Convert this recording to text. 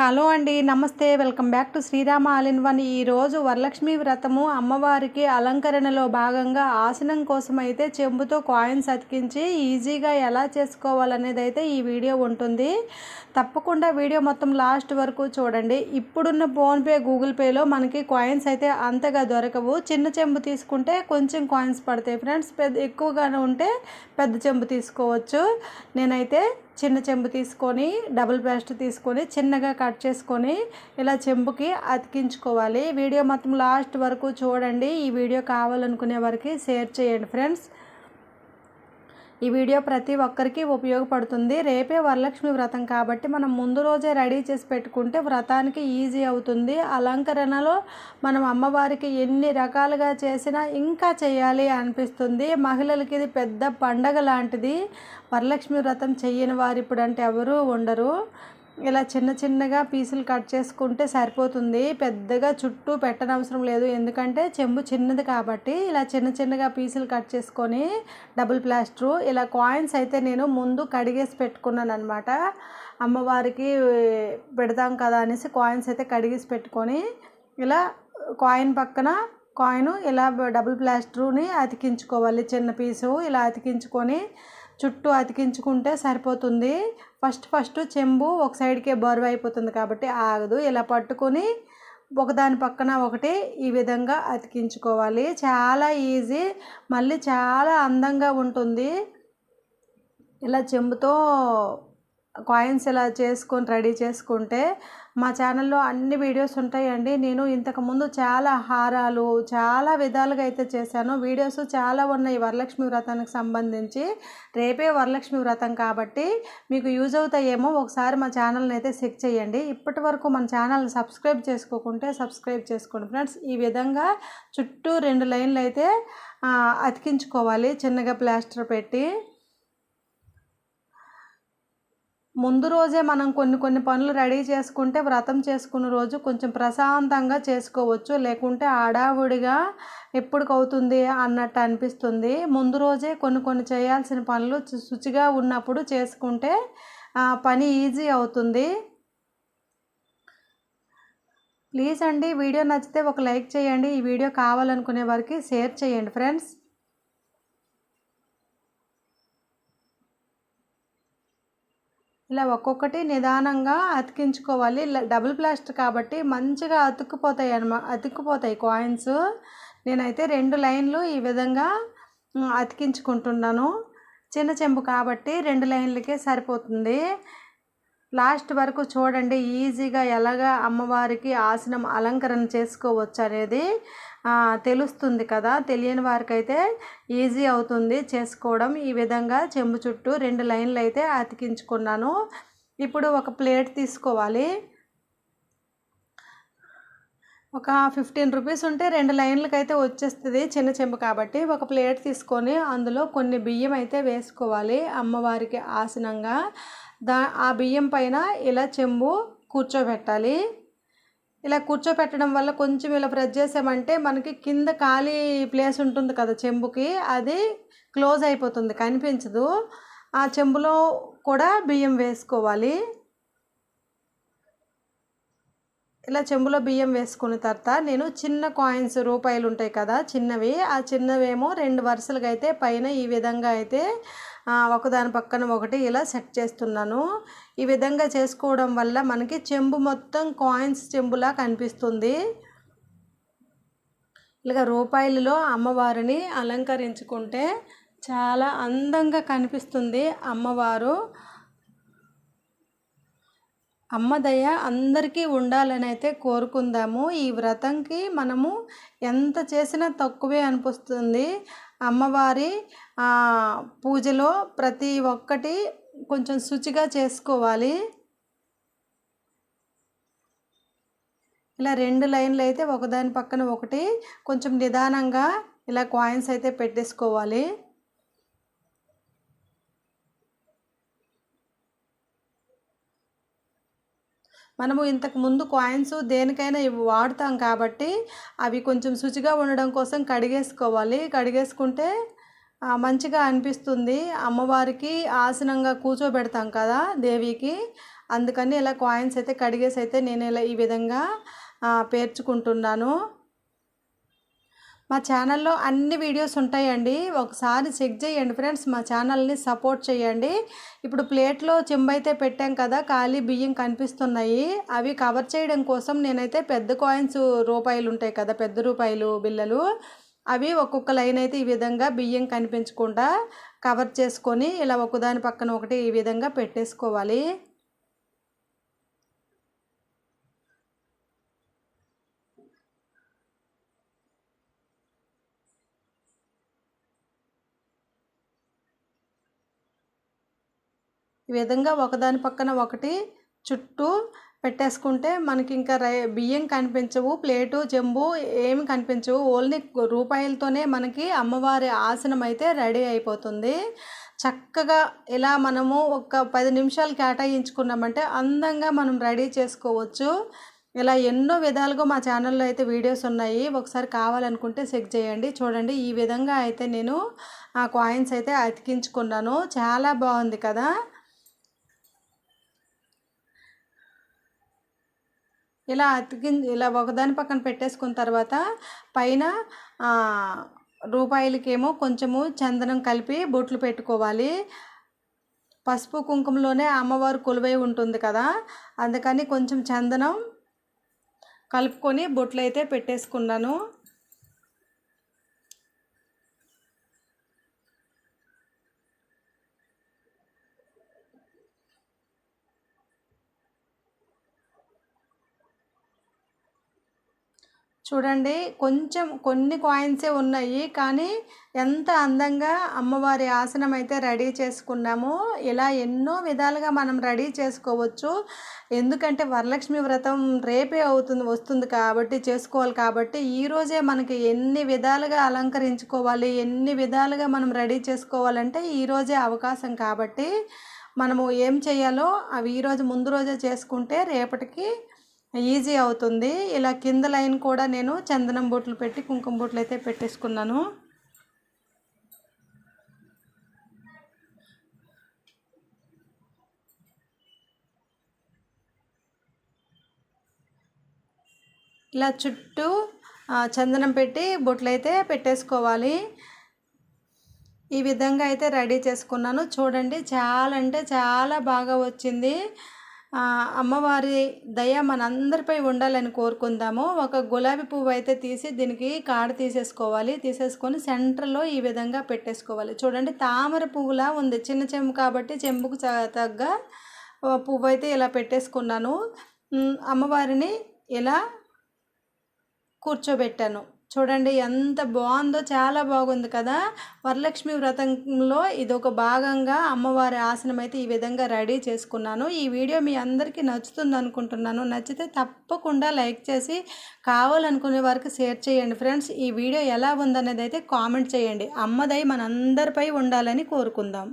Hello అండి నమస్తే. Welcome back to Srirama all in one. ఈరోజు వరలక్ష్మి వ్రతము అమ్మవారికి అలంకరణలో భాగంగా ఆసనం కోసం అయితే చెంబుతో కాయిన్స్ అతికించి ఈజీగా ఎలా చేసుకోవాలనేది అయితే ఈ వీడియో ఉంటుంది. తప్పకుండా వీడియో మొత్తం లాస్ట్ వరకు చూడండి. ఇప్పుడున్న ఫోన్పే గూగుల్ పేలో మనకి కాయిన్స్ అయితే అంతగా దొరకవు. చిన్న చెంబు తీసుకుంటే కొంచెం కాయిన్స్ పడతాయి. ఫ్రెండ్స్ పెద్ద ఎక్కువగానే ఉంటే పెద్ద చెంబు తీసుకోవచ్చు. నేనైతే చిన్న చెంబు తీసుకొని డబుల్ బ్రెస్ట్ తీసుకొని చిన్నగా కట్ చేసుకొని ఇలా చెంబుకి అతికించుకోవాలి. వీడియో మొత్తం లాస్ట్ వరకు చూడండి. ఈ వీడియో కావాలనుకునే వారికి షేర్ చేయండి ఫ్రెండ్స్ ఈ వీడియో ప్రతి ఒక్కరికి ఉపయోగపడుతుంది. రేపే వరలక్ష్మి వ్రతం కాబట్టి మనం ముందు రోజే రెడీ చేసి పెట్టుకుంటే వ్రతానికి ఈజీ అవుతుంది. అలంకరణలో మనం అమ్మవారికి ఎన్ని రకాలుగా చేసినా ఇంకా చేయాలి అనిపిస్తుంది. మహిళలకి ఇది పెద్ద పండగ లాంటిది. వరలక్ష్మి వ్రతం చేయని వారు ఇప్పుడు అంటే ఎవరూ ఉండరు. ఇలా చిన్న చిన్నగా పీసులు కట్ చేసుకుంటే సరిపోతుంది. పెద్దగా చుట్టూ పెట్టనవసరం లేదు. ఎందుకంటే చెంబు చిన్నది కాబట్టి ఇలా చిన్న చిన్నగా పీసులు కట్ చేసుకొని డబుల్ ప్లాస్టరు ఇలా కాయిన్స్ అయితే నేను ముందు కడిగేసి పెట్టుకున్నాను అనమాట అమ్మవారికి పెడతాం కదా అనేసి కాయిన్స్ అయితే కడిగేసి పెట్టుకొని ఇలా కాయిన్ పక్కన కాయిన్ ఇలా డబుల్ ప్లాస్టర్ని అతికించుకోవాలి. చిన్న పీసు ఇలా అతికించుకొని చుట్టూ అతికించుకుంటే సరిపోతుంది. ఫస్ట్ ఫస్ట్ చెంబు ఒక సైడ్కే బరువు అయిపోతుంది కాబట్టి ఆగదు. ఇలా పట్టుకొని ఒకదాని పక్కన ఒకటి ఈ విధంగా అతికించుకోవాలి. చాలా ఈజీ. మళ్ళీ చాలా అందంగా ఉంటుంది. ఇలా చెంబుతో కాయిన్స్ ఇలా చేసుకొని రెడీ చేసుకుంటే మా ఛానల్లో అన్ని వీడియోస్ ఉంటాయండి. నేను ఇంతకుముందు చాలా హారాలు చాలా విధాలుగా అయితే చేశాను. వీడియోస్ చాలా ఉన్నాయి వరలక్ష్మి వ్రతానికి సంబంధించి. రేపే వరలక్ష్మి వ్రతం కాబట్టి మీకు యూజ్ అవుతాయేమో ఒకసారి మా ఛానల్ని అయితే చెక్ చేయండి. ఇప్పటి వరకు మన ఛానల్ సబ్స్క్రైబ్ చేసుకోకుంటే సబ్స్క్రైబ్ చేసుకోండి ఫ్రెండ్స్. ఈ విధంగా చుట్టూ రెండు లైన్లు అయితే అతికించుకోవాలి. చిన్నగా ప్లాస్టర్ పెట్టి ముందు రోజే మనం కొన్ని కొన్ని పనులు రెడీ చేసుకుంటే వ్రతం చేసుకున్న రోజు కొంచెం ప్రశాంతంగా చేసుకోవచ్చు. లేకుంటే హడావుడిగా ఎప్పటికవుతుంది అన్నట్టు అనిపిస్తుంది. ముందు రోజే కొన్ని కొన్ని చేయాల్సిన పనులు శుచిగా ఉన్నప్పుడు చేసుకుంటే పని ఈజీ అవుతుంది. ప్లీజ్ అండి వీడియో నచ్చితే ఒక లైక్ చేయండి. ఈ వీడియో కావాలనుకునే వారికి షేర్ చేయండి ఫ్రెండ్స్. ఇలా ఒక్కొక్కటి నిదానంగా అతికించుకోవాలి. డబుల్ ప్లాస్టర్ కాబట్టి మంచిగా అతుక్కుపోతాయి అనమా అతుక్కుపోతాయి కాయిన్స్. నేనైతే రెండు లైన్లు ఈ విధంగా అతికించుకుంటున్నాను. చిన్న చెంబు కాబట్టి రెండు లైన్లకే సరిపోతుంది. లాస్ట్ వరకు చూడండి ఈజీగా ఎలాగా అమ్మవారికి ఆసనం అలంకరణ చేసుకోవచ్చు అనేది తెలుస్తుంది కదా. తెలియని వారికి అయితే ఈజీ అవుతుంది చేసుకోవడం. ఈ విధంగా చెంబు చుట్టూ రెండు లైన్లు అయితే అతికించుకున్నాను. ఇప్పుడు ఒక ప్లేట్ తీసుకోవాలి. ఒక ఫిఫ్టీన్ రూపీస్ ఉంటే రెండు లైన్లకు అయితే వచ్చేస్తుంది చిన్న చెంబు కాబట్టి. ఒక ప్లేట్ తీసుకొని అందులో కొన్ని బియ్యం అయితే వేసుకోవాలి అమ్మవారికి ఆసనంగా. దా ఆ బియ్యం పైన ఇలా చెంబు కూర్చోబెట్టాలి. ఇలా కూర్చోపెట్టడం వల్ల కొంచెం ఇలా ప్రెస్ చేసామంటే మనకి కింద ఖాళీ ప్లేస్ ఉంటుంది కదా చెంబుకి అది క్లోజ్ అయిపోతుంది కనిపించదు. ఆ చెంబులో కూడా బియ్యం వేసుకోవాలి. ఇలా చెంబులో బియ్యం వేసుకున్న తర్వాత నేను చిన్న కాయిన్స్ రూపాయలు ఉంటాయి కదా చిన్నవి ఆ చిన్నవేమో రెండు వరుసలుగా అయితే పైన ఈ విధంగా అయితే ఒకదాని పక్కన ఒకటి ఇలా సెట్ చేస్తున్నాను. ఈ విధంగా చేసుకోవడం వల్ల మనకి చెంబు మొత్తం కాయిన్స్ చెంబులా కనిపిస్తుంది. ఇలాగ రూపాయలలో అమ్మవారిని అలంకరించుకుంటే చాలా అందంగా కనిపిస్తుంది అమ్మవారు. అమ్మ దయ అందరికీ ఉండాలని అయితే కోరుకుందాము. ఈ వ్రతంకి మనము ఎంత చేసినా తక్కువే అనిపిస్తుంది. అమ్మవారి పూజలో ప్రతి ఒక్కటి కొంచెం శుచిగా చేసుకోవాలి. ఇలా రెండు లైన్లు అయితే ఒకదాని పక్కన ఒకటి కొంచెం నిదానంగా ఇలా కాయిన్స్ అయితే పెట్టేసుకోవాలి. మనము ఇంతకు ముందు కాయిన్స్ దేనికైనా ఇవి వాడతాం కాబట్టి అవి కొంచెం శుచిగా ఉండడం కోసం కడిగేసుకోవాలి. కడిగేసుకుంటే మంచిగా అనిపిస్తుంది. అమ్మవారికి ఆసనంగా కూర్చోబెడతాం కదా దేవికి. అందుకని ఇలా కాయిన్స్ అయితే కడిగేసి అయితే నేను ఇలా ఈ విధంగా పేర్చుకుంటున్నాను. మా ఛానల్లో అన్ని వీడియోస్ ఉంటాయండి. ఒకసారి చెక్ చేయండి ఫ్రెండ్స్ మా ఛానల్ని సపోర్ట్ చేయండి. ఇప్పుడు ప్లేట్లో చెంబైతే పెట్టాం కదా ఖాళీ బియ్యం కనిపిస్తున్నాయి. అవి కవర్ చేయడం కోసం నేనైతే పెద్ద కాయిన్స్ రూపాయలు ఉంటాయి కదా పెద్ద రూపాయలు బిల్లలు అవి ఒక్కొక్క లైన్ అయితే ఈ విధంగా బియ్యం కనిపించకుండా కవర్ చేసుకొని ఇలా ఒకదాని పక్కన ఒకటి ఈ విధంగా పెట్టేసుకోవాలి. ఈ విధంగా ఒకదాని పక్కన ఒకటి చుట్టూ పెట్టేసుకుంటే మనకి ఇంకా రై బియ్యం కనిపించవు ప్లేటు చెంబు ఏమి కనిపించవు. ఓన్లీ రూపాయలతోనే మనకి అమ్మవారి ఆసనం అయితే రెడీ అయిపోతుంది. చక్కగా ఇలా మనము ఒక పది నిమిషాలు కేటాయించుకున్నామంటే అందంగా మనం రెడీ చేసుకోవచ్చు. ఇలా ఎన్నో విధాలుగా మా ఛానల్లో అయితే వీడియోస్ ఉన్నాయి. ఒకసారి కావాలనుకుంటే చెక్ చేయండి. చూడండి ఈ విధంగా అయితే నేను ఆ కాయిన్స్ అయితే అతికించుకున్నాను. చాలా బాగుంది కదా. ఇలా అతికి ఇలా ఒకదాని పక్కన పెట్టేసుకున్న తర్వాత పైన రూపాయలకేమో కొంచెము చందనం కలిపి బొట్లు పెట్టుకోవాలి. పసుపు కుంకుమలోనే అమ్మవారు కొలువై ఉంటుంది కదా అందుకని కొంచెం చందనం కలుపుకొని బొట్లు అయితే పెట్టేసుకున్నాను. చూడండి కొంచెం కొన్ని కాయిన్సే ఉన్నాయి కానీ ఎంత అందంగా అమ్మవారి ఆసనం అయితే రెడీ చేసుకున్నామో ఇలా ఎన్నో విధాలుగా మనం రెడీ చేసుకోవచ్చు. ఎందుకంటే వరలక్ష్మి వ్రతం రేపే అవుతుంది వస్తుంది కాబట్టి చేసుకోవాలి కాబట్టి ఈరోజే మనకి ఎన్ని విధాలుగా అలంకరించుకోవాలి ఎన్ని విధాలుగా మనం రెడీ చేసుకోవాలంటే ఈరోజే అవకాశం కాబట్టి మనము ఏం చేయాలో అవి ఈరోజు ముందు రోజే చేసుకుంటే రేపటికి ఈజీ అవుతుంది. ఇలా కింద లైన్ కూడా నేను చందనం బొట్లు పెట్టి కుంకుమ బొట్లు అయితే పెట్టేసుకున్నాను. ఇలా చుట్టూ చందనం పెట్టి బొట్లు అయితే పెట్టేసుకోవాలి. ఈ విధంగా అయితే రెడీ చేసుకున్నాను. చూడండి చాలా అంటే చాలా బాగా వచ్చింది. అమ్మవారి దయ మనందరిపై ఉండాలని కోరుకుందాము. ఒక గులాబీ పువ్వు అయితే తీసి దీనికి కాడ తీసేసుకోవాలి. తీసేసుకొని సెంటర్లో ఈ విధంగా పెట్టేసుకోవాలి. చూడండి తామర పువ్వులా ఉంది. చిన్న చెంబు కాబట్టి చెంబుకు తగ్గ పువ్వు అయితే ఇలా పెట్టేసుకున్నాను. అమ్మవారిని ఇలా కూర్చోబెట్టాను. చూడండి ఎంత బాగుందో చాలా బాగుంది కదా. వరలక్ష్మి వ్రతంలో ఇది ఒక భాగంగా అమ్మవారి ఆసనం అయితే ఈ విధంగా రెడీ చేసుకున్నాను. ఈ వీడియో మీ అందరికీ నచ్చుతుంది అనుకుంటున్నాను. నచ్చితే తప్పకుండా లైక్ చేసి కావాలనుకునే వారికి షేర్ చేయండి ఫ్రెండ్స్. ఈ వీడియో ఎలా ఉందనేది అయితే కామెంట్ చేయండి. అమ్మదై మనందరిపై ఉండాలని కోరుకుందాం.